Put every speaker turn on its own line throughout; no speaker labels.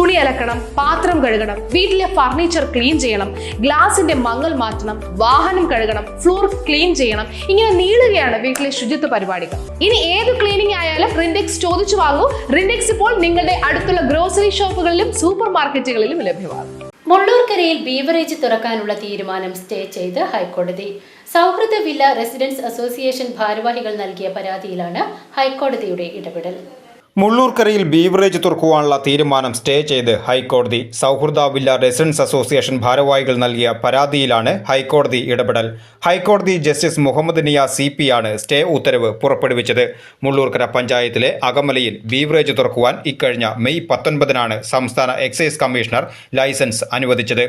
തുണി അലക്കണം പാത്രം കഴുകണം വീട്ടിലെ ഫർണിച്ചർ ക്ലീൻ ചെയ്യണം ഗ്ലാസിന്റെ മങ്ങൽ മാറ്റണം വാഹനം കഴുകണം ഫ്ലോർ ക്ലീൻ ചെയ്യണം. ഇങ്ങനെ നീളുകയാണ് വീട്ടിലെ ശുചിത്വ പരിപാടികൾ. ഇനി ഏത് ക്ലീനിങ് ആയാലും റിൻഡെക്സ് ചോദിച്ചു വാങ്ങൂ. റിൻഡെക്സ് ഇപ്പോൾ നിങ്ങളുടെ അടുത്തുള്ള ഗ്രോസറി ഷോപ്പുകളിലും സൂപ്പർ മാർക്കറ്റുകളിലും ലഭ്യമാണ്.
മുള്ളൂർക്കരയിൽ ബീവറേജ് തുറക്കാനുള്ള തീരുമാനം സ്റ്റേ ചെയ്ത് ഹൈക്കോടതി. സൗഹൃദ വില്ല റെസിഡൻസ് അസോസിയേഷൻ ഭാരവാഹികൾ നൽകിയ പരാതിയിലാണ് ഹൈക്കോടതിയുടെ ഇടപെടൽ.
മുള്ളൂർക്കരയിൽ ബീവറേജ് തുറക്കുവാനുള്ള തീരുമാനം സ്റ്റേ ചെയ്ത് ഹൈക്കോടതി സൗഹൃദ വില്ല റെസിഡൻസ് അസോസിയേഷൻ ഭാരവാഹികൾ നൽകിയ പരാതിയിലാണ് ഹൈക്കോടതി ഇടപെടൽ. ഹൈക്കോടതി ജസ്റ്റിസ് മുഹമ്മദ് നിയ സി പി ആണ് സ്റ്റേ ഉത്തരവ് പുറപ്പെടുവിച്ചത്. മുള്ളൂർക്കര പഞ്ചായത്തിലെ അകമലയിൽ ബീവറേജ് തുറക്കുവാൻ ഇക്കഴിഞ്ഞ മെയ് പത്തൊൻപതിനാണ് സംസ്ഥാന എക്സൈസ് കമ്മീഷണർ ലൈസൻസ് അനുവദിച്ചത്.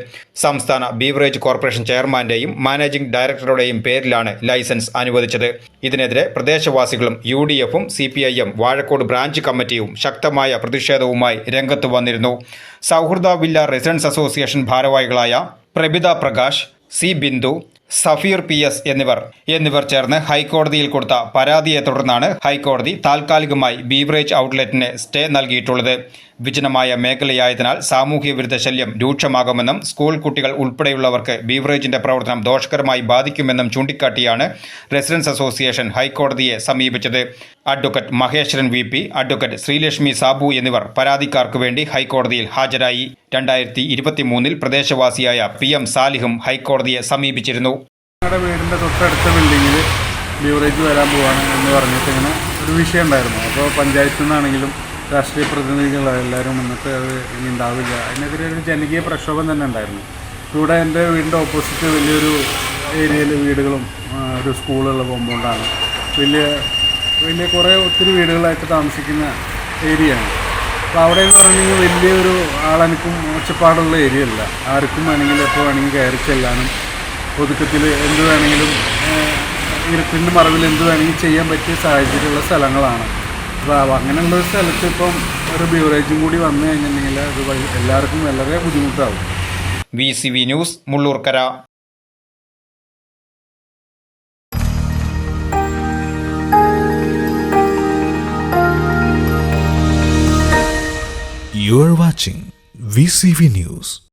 സംസ്ഥാന ബീവറേജ് കോർപ്പറേഷൻ ചെയർമാന്റെയും മാനേജിംഗ് ഡയറക്ടറുടെയും പേരിലാണ് ലൈസൻസ് അനുവദിച്ചത്. ഇതിനെതിരെ പ്രദേശവാസികളും യു ഡി എഫും C P I M Vazhakkode branch കമ്മിറ്റിയും ശക്തമായ പ്രതിഷേധവുമായി രംഗത്ത് വന്നിരുന്നു. സൗഹൃദ വില്ല റെസിഡൻസ് അസോസിയേഷൻ ഭാരവാഹികളായ Prabitha Prakash C Bindu Safeer P S എന്നിവർ. എന്നിവർ ചേർന്ന് ഹൈക്കോടതിയിൽ കൊടുത്ത പരാതിയെ തുടർന്നാണ് ഹൈക്കോടതി താൽക്കാലികമായി ബീവറേജ് ഔട്ട്ലെറ്റിന് സ്റ്റേ നൽകിയിട്ടുള്ളത്. വിജനമായ മേഖലയായതിനാൽ സാമൂഹ്യ വിരുദ്ധ ശല്യം രൂക്ഷമാകുമെന്നും സ്കൂൾ കുട്ടികൾ ഉൾപ്പെടെയുള്ളവർക്ക് ബീവറേജിന്റെ പ്രവർത്തനം ദോഷകരമായി ബാധിക്കുമെന്നും ചൂണ്ടിക്കാട്ടിയാണ് റെസിഡൻസ് അസോസിയേഷൻ ഹൈക്കോടതിയെ സമീപിച്ചത്. Advocate Maheswaran V P advocate Sreelakshmi Sabu എന്നിവർ പരാതിക്കാർക്ക് വേണ്ടി ഹൈക്കോടതിയിൽ ഹാജരായി. രണ്ടായിരത്തി ഇരുപത്തിമൂന്നിൽ പ്രദേശവാസിയായ പി എം സാലിഹും ഹൈക്കോടതിയെ സമീപിച്ചിരുന്നു.
ഞങ്ങളുടെ വീടിന്റെ തൊട്ടടുത്ത ബിൽഡിങ്ങിൽ ലിവറേജ് വരാൻ പോവാണ് എന്ന് പറഞ്ഞിട്ട് ഇങ്ങനെ ഒരു വിഷയം ഉണ്ടായിരുന്നു. അപ്പോൾ പഞ്ചായത്തിൽ നിന്നാണെങ്കിലും രാഷ്ട്രീയ പ്രതിനിധികൾ എല്ലാവരും വന്നിട്ട് അത് ഇനി ഉണ്ടാവില്ല. അതിനെതിരെ ഒരു ജനകീയ പ്രക്ഷോഭം തന്നെ ഉണ്ടായിരുന്നു. ഇവിടെ എന്റെ വീടിന്റെ ഓപ്പോസിറ്റ് വലിയൊരു ഏരിയയിൽ വീടുകളും ഒരു സ്കൂളുള്ള കോമ്പൗണ്ടാണ് വലിയ വലിയ കുറേ ഒത്തിരി വീടുകളായിട്ട് താമസിക്കുന്ന ഏരിയയാണ് അപ്പോൾ അവിടെ എന്ന് പറഞ്ഞു കഴിഞ്ഞാൽ വലിയൊരു ആളനക്കും ഒച്ചപ്പാടുള്ള ഏരിയ അല്ല. ആർക്കും വേണമെങ്കിൽ എപ്പോൾ വേണമെങ്കിൽ കയറി ചെല്ലാനും ഒതുക്കത്തിൽ എന്ത് വേണമെങ്കിലും ഇരുട്ടിന്റെ മറവിൽ എന്ത് വേണമെങ്കിലും ചെയ്യാൻ പറ്റിയ സാഹചര്യമുള്ള സ്ഥലങ്ങളാണ്. അപ്പോൾ അങ്ങനെയുള്ള ഒരു സ്ഥലത്ത് ഇപ്പം ഒരു ബീവറേജും കൂടി വന്നു കഴിഞ്ഞിട്ടുണ്ടെങ്കിൽ അത് എല്ലാവർക്കും വളരെ ബുദ്ധിമുട്ടാവും.
V C V news Mullurkara.
You are watching VCV News.